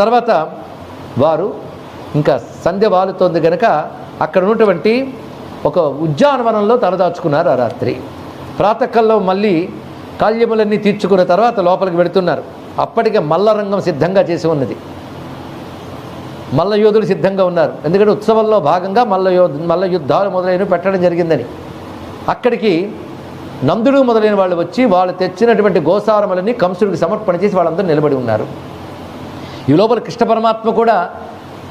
తర్వాత వారు ఇంకా సంధ్య వాలుతోంది గనక అక్కడ ఉన్నటువంటి ఒక ఉద్యానవనంలో తలదాచుకున్నారు ఆ రాత్రి. ప్రాతకాల్లో మళ్ళీ కాళ్యములన్నీ తీర్చుకున్న తర్వాత లోపలికి వెళుతున్నారు అప్పటికే మల్లరంగం సిద్ధంగా చేసి ఉన్నది. మల్ల యోధులు సిద్ధంగా ఉన్నారు. ఎందుకంటే ఉత్సవంలో భాగంగా మల్ల యోధ మల్ల యుద్ధాలు మొదలైనవి పెట్టడం జరిగిందని. అక్కడికి నందుడు మొదలైన వాళ్ళు వచ్చి వాళ్ళు తెచ్చినటువంటి గోసారములన్నీ కంసుడికి సమర్పణ చేసి వాళ్ళందరూ నిలబడి ఉన్నారు. ఈ లోపల కృష్ణ పరమాత్మ కూడా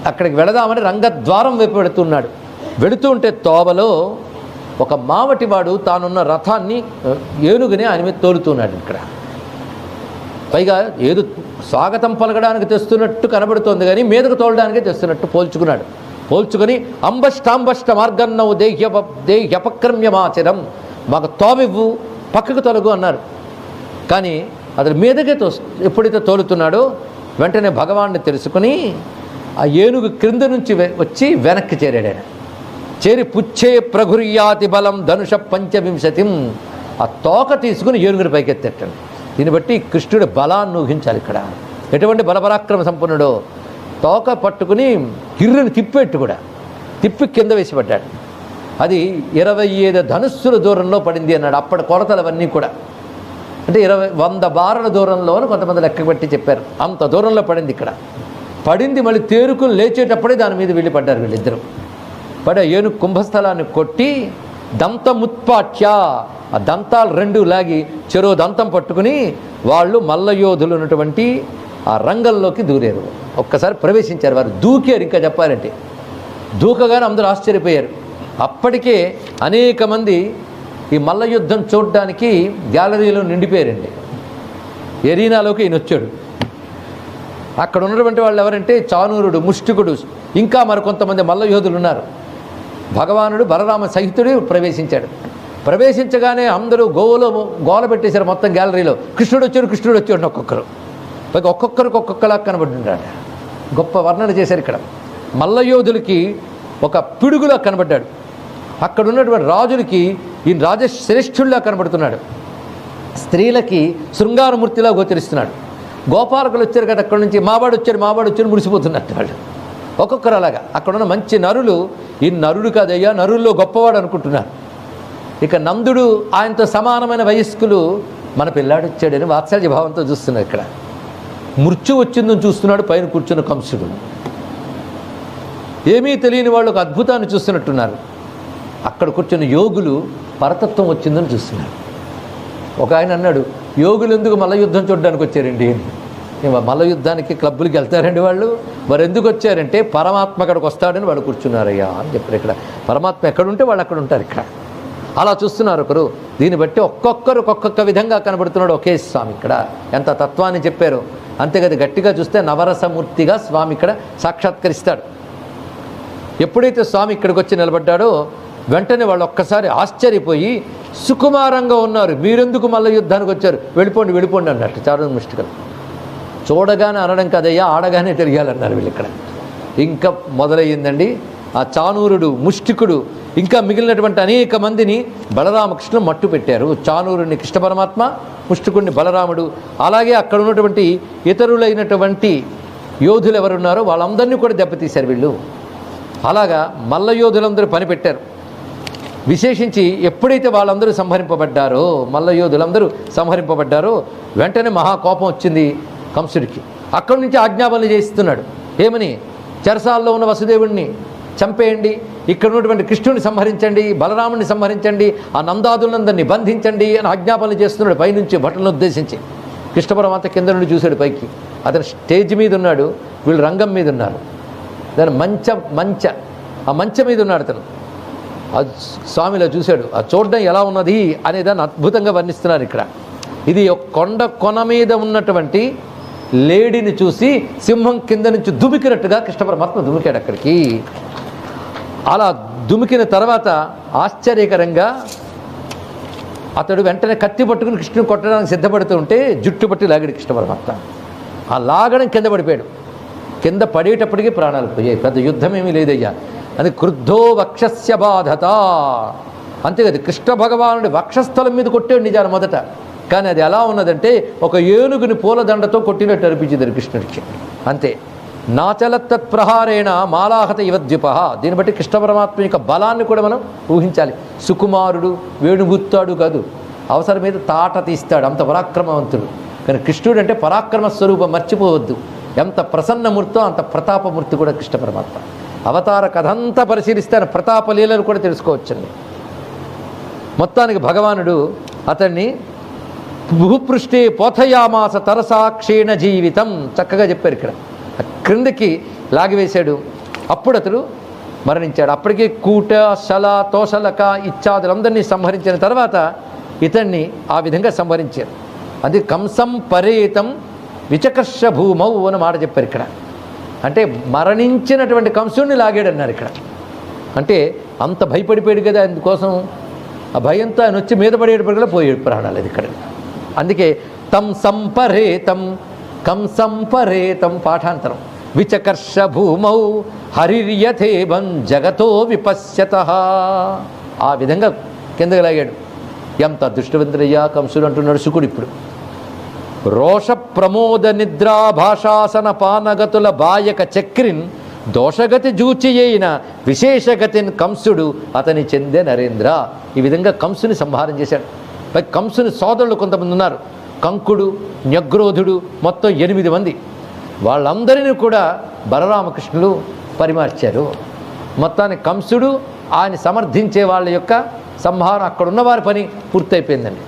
అక్కడికి వెళదామని రంగద్వారం వైపు వెళుతున్నాడు. వెళుతూ ఉంటే తోవలో ఒక మావటివాడు తానున్న రథాన్ని ఏనుగునే ఆయన మీద తోలుతున్నాడు ఇక్కడ. పైగా ఏదో స్వాగతం పలకడానికి తెస్తున్నట్టు కనబడుతోంది కానీ మీదకు తోలడానికే తెస్తున్నట్టు పోల్చుకున్నాడు. పోల్చుకొని అంబష్టాంబష్ట మార్గన్నవు దేహ్య దేహ్యపక్రమ్యమాచరం మాకు తోమివ్వు పక్కకు తొలగు అన్నారు. కానీ అతని మీదకే తో ఎప్పుడైతే తోలుతున్నాడో వెంటనే భగవాన్ని తెలుసుకుని ఆ ఏనుగు క్రింద నుంచి వచ్చి వెనక్కి చేరాడు. ఆయన చేరి పుచ్చే ప్రఘుర్యాతి బలం ధనుష పంచవింశతిం. ఆ తోక తీసుకుని ఏనుగుని పైకెత్తేటండి. దీన్ని బట్టి కృష్ణుడి బలాన్ని ఊహించాలి ఇక్కడ. ఎటువంటి బలపరాక్రమ సంపన్నుడో. తోక పట్టుకుని గిర్రుని తిప్పెట్టు కూడా. తిప్పి కింద వేసి పడ్డాడు అది ఇరవై ఐదు ధనుస్సుల దూరంలో పడింది అన్నాడు. అప్పటి కొలతలు అవన్నీ కూడా. అంటే ఇరవై వంద బారల దూరంలో అని కొంతమంది లెక్క పెట్టి చెప్పారు. అంత దూరంలో పడింది ఇక్కడ. పడింది మళ్ళీ తేరుకుని లేచేటప్పుడే దాని మీద వెళ్ళి పడ్డారు వీళ్ళిద్దరూ. పడే ఏనుగు కుంభస్థలాన్ని కొట్టి దంతముత్పాట్య ఆ దంతాలు రెండు లాగి చెరో దంతం పట్టుకుని వాళ్ళు మల్లయోధులు ఉన్నటువంటి ఆ రంగంలోకి దూరారు. ఒక్కసారి ప్రవేశించారు. వారు దూకారు ఇంకా చెప్పాలంటే. దూకగానే అందరూ ఆశ్చర్యపోయారు. అప్పటికే అనేక మంది ఈ మల్ల యుద్ధం చూడడానికి గ్యాలరీలో నిండిపోయారండి. ఎరీనాలోకి ఈయన వచ్చాడు అక్కడ ఉన్నటువంటి వాళ్ళు ఎవరంటే చానూరుడు ముష్టికుడు ఇంకా మరికొంతమంది మల్లయోధులు ఉన్నారు భగవానుడు బలరామ సహితుడు ప్రవేశించాడు. ప్రవేశించగానే అందరూ గోవులో గోల పెట్టేశారు మొత్తం గ్యాలరీలో. కృష్ణుడు వచ్చాడు కృష్ణుడు వచ్చాడు ఒక్కొక్కరు. పైగా ఒక్కొక్కరికి ఒక్కొక్కలా కనబడ్డాడు గొప్ప వర్ణన చేశారు ఇక్కడ. మల్లయోధులకి ఒక పిడుగులా కనబడ్డాడు. అక్కడ ఉన్నటువంటి రాజులకి ఈయన రాజశ్రేష్ఠుల్లా కనబడుతున్నాడు. స్త్రీలకి శృంగారమూర్తిలా గోచరిస్తున్నాడు. గోపాలకులు వచ్చారు కదా అక్కడి నుంచి మావాడు వచ్చాడు మావాడు వచ్చాడు మురిసిపోతున్నట్టు వాళ్ళు. ఒక్కొక్కరు అలాగా. అక్కడ ఉన్న మంచి నరులు ఈ నరుడు కాదయ్యా నరుల్లో గొప్పవాడు అనుకుంటున్నారు. ఇక నందుడు ఆయనతో సమానమైన వయస్కులు మన పిల్లాడు వచ్చాడని వాత్సల్య భావంతో చూస్తున్నారు ఇక్కడ. మృత్యు వచ్చిందని చూస్తున్నాడు పైన కూర్చున్న కంసుడు. ఏమీ తెలియని వాళ్ళు ఒక అద్భుతాన్ని చూస్తున్నట్టున్నారు. అక్కడ కూర్చున్న యోగులు పరతత్వం వచ్చిందని చూస్తున్నారు. ఒక ఆయన అన్నాడు యోగులు ఎందుకు మల్ల యుద్ధం చూడడానికి వచ్చారండి? మల్ల యుద్ధానికి క్లబ్బులకి వెళ్తారండి వాళ్ళు. మరి ఎందుకు వచ్చారంటే పరమాత్మ అక్కడికి వస్తాడని వాళ్ళు కూర్చున్నారయ్యా అని చెప్పారు ఇక్కడ. పరమాత్మ ఎక్కడుంటే వాళ్ళు అక్కడ ఉంటారు ఇక్కడ. అలా చూస్తున్నారు ఒకరు. దీన్ని బట్టి ఒక్కొక్కరు ఒక్కొక్క విధంగా కనబడుతున్నాడు ఒకే స్వామి ఇక్కడ. ఎంత తత్వాన్ని చెప్పారు. అంతేకాదు గట్టిగా చూస్తే నవరసమూర్తిగా స్వామి ఇక్కడ సాక్షాత్కరిస్తాడు. ఎప్పుడైతే స్వామి ఇక్కడికి వచ్చి నిలబడ్డాడో వెంటనే వాళ్ళు ఒక్కసారి ఆశ్చర్యపోయి సుకుమారంగా ఉన్నారు మీరెందుకు మళ్ళీ యుద్ధానికి వచ్చారు? వెళ్ళిపోండి వెళ్ళిపోండి అన్నట్టు చారు ముష్టికలు చూడగానే అనడం కదయ్యా ఆడగానే తిరగాలన్నారు వీళ్ళు ఇక్కడ ఇంకా మొదలయ్యిందండి. ఆ చానూరుడు ముష్టికుడు ఇంకా మిగిలినటువంటి అనేక మందిని బలరామకృష్ణ మట్టు పెట్టారు. చానూరుని కృష్ణ పరమాత్మ ముష్టికుడిని బలరాముడు. అలాగే అక్కడ ఉన్నటువంటి ఇతరులైనటువంటి యోధులు ఎవరున్నారో వాళ్ళందరినీ కూడా దెబ్బతీశారు వీళ్ళు. అలాగా మల్ల యోధులందరూ పనిపెట్టారు. విశేషించి ఎప్పుడైతే వాళ్ళందరూ సంహరింపబడ్డారో మల్ల యోధులందరూ సంహరింపబడ్డారో వెంటనే మహాకోపం వచ్చింది కంసుడికి. అక్కడి నుంచి ఆజ్ఞాపనలు చేస్తున్నాడు ఏమని? చెరసాల్లో ఉన్న వసుదేవుణ్ణి చంపేయండి ఇక్కడ ఉన్నటువంటి కృష్ణుని సంహరించండి బలరాముని సంహరించండి ఆ నందాదులందరినీ బంధించండి అని ఆజ్ఞాపనలు చేస్తున్నాడు పైనుంచి భటులను ఉద్దేశించి. కృష్ణ పరమాత్మ కింద నుండి చూశాడు పైకి. అతను స్టేజ్ మీద ఉన్నాడు వీళ్ళు రంగం మీద ఉన్నారు. దాని మంచ మంచ ఆ మంచం మీద ఉన్నాడు అతను. ఆ స్వామిలో చూశాడు ఆ చూడడం ఎలా ఉన్నది? అనే దాన్ని అద్భుతంగా వర్ణిస్తున్నారు ఇక్కడ. ఇది ఒక కొండ కొన మీద ఉన్నటువంటి లేడీని చూసి సింహం కింద నుంచి దుమికినట్టుగా కృష్ణ పరమాత్మ దుమికాడు అక్కడికి. అలా దుమికిన తర్వాత ఆశ్చర్యకరంగా అతడు వెంటనే కత్తి పట్టుకుని కృష్ణుని కొట్టడానికి సిద్ధపడుతూ ఉంటే జుట్టు పట్టి లాగాడు కృష్ణ పరమాత్మ. ఆ లాగడం కింద పడిపోయాడు. కింద పడేటప్పటికీ ప్రాణాలు పోయాయి. పెద్ద యుద్ధం ఏమీ లేదయ్యా. అది క్రుద్ధో వక్షస్య బాధత. అంతే కదా కృష్ణ భగవానుడి వక్షస్థలం మీద కొట్టాడు నిజాను మొదట. కానీ అది ఎలా ఉన్నదంటే ఒక ఏనుగుని పూలదండతో కొట్టినట్టు అనిపించింది కృష్ణుడికి. అంతే. నాచల తత్ప్రహారేణ మాలాహత ఇవద్యుప. దీన్ని బట్టి కృష్ణ పరమాత్మ యొక్క బలాన్ని కూడా మనం ఊహించాలి. సుకుమారుడు వేణుగుత్తాడు కాదు. అవసరం మీద తాట తీస్తాడు అంత పరాక్రమవంతుడు. కానీ కృష్ణుడు అంటే పరాక్రమ స్వరూపం మర్చిపోవద్దు. ఎంత ప్రసన్నమూర్తో అంత ప్రతాపమూర్తి కూడా కృష్ణ పరమాత్మ. అవతార కథంతా పరిశీలిస్తే ఆయన ప్రతాప లీలలు కూడా తెలుసుకోవచ్చండి. మొత్తానికి భగవానుడు అతన్ని భూపృష్టి పోథయామాస తరసా క్షీణ జీవితం చక్కగా చెప్పారు ఇక్కడ. క్రిందికి క్రిందకి లాగివేశాడు అప్పుడు అతడు మరణించాడు. అప్పటికే కూట శల తోషలక ఇత్యాదులందరినీ సంహరించిన తర్వాత ఇతన్ని ఆ విధంగా సంహరించారు. అది కంసం పరేతం విచకర్ష భూమౌ అని మాట చెప్పారు ఇక్కడ. అంటే మరణించినటువంటి కంసుడిని లాగాడు అన్నారు ఇక్కడ. అంటే అంత భయపడిపోయాడు కదా అందుకోసం ఆ భయంతో ఆయన వచ్చి మీద పడేటప్పుడు పోయాడు ప్రాణాలు అది ఇక్కడ. అందుకే తం సంపరేతం కంసంపరేతం పాఠాంతరం. విచకర్ష భూమౌ హరిర్యథేవం జగతో విపశ్యత. ఆ విధంగా కిందకి లాగాడు. ఎంత అదృష్టవంతుడయ్యా కంసుడు అంటున్నాడు శుకుడు ఇప్పుడు. రోష ప్రమోద నిద్రా భాషాసన పానగతుల బాయక చక్రిన్ దోషగతి జూచియైన విశేషగతిన్ కంసుడు అతని చెందే నరేంద్ర. ఈ విధంగా కంసుని సంహారం చేశాడు. పై కంసుని సోదరులు కొంతమంది ఉన్నారు. కంకుడు న్యగ్రోధుడు మొత్తం ఎనిమిది మంది. వాళ్ళందరినీ కూడా బలరామకృష్ణులు పరిమార్చారు. మొత్తాన్ని కంసుడు ఆయన సమర్థించే వాళ్ళ యొక్క సంహారం అక్కడ ఉన్నవారి పని పూర్తయిపోయిందండి.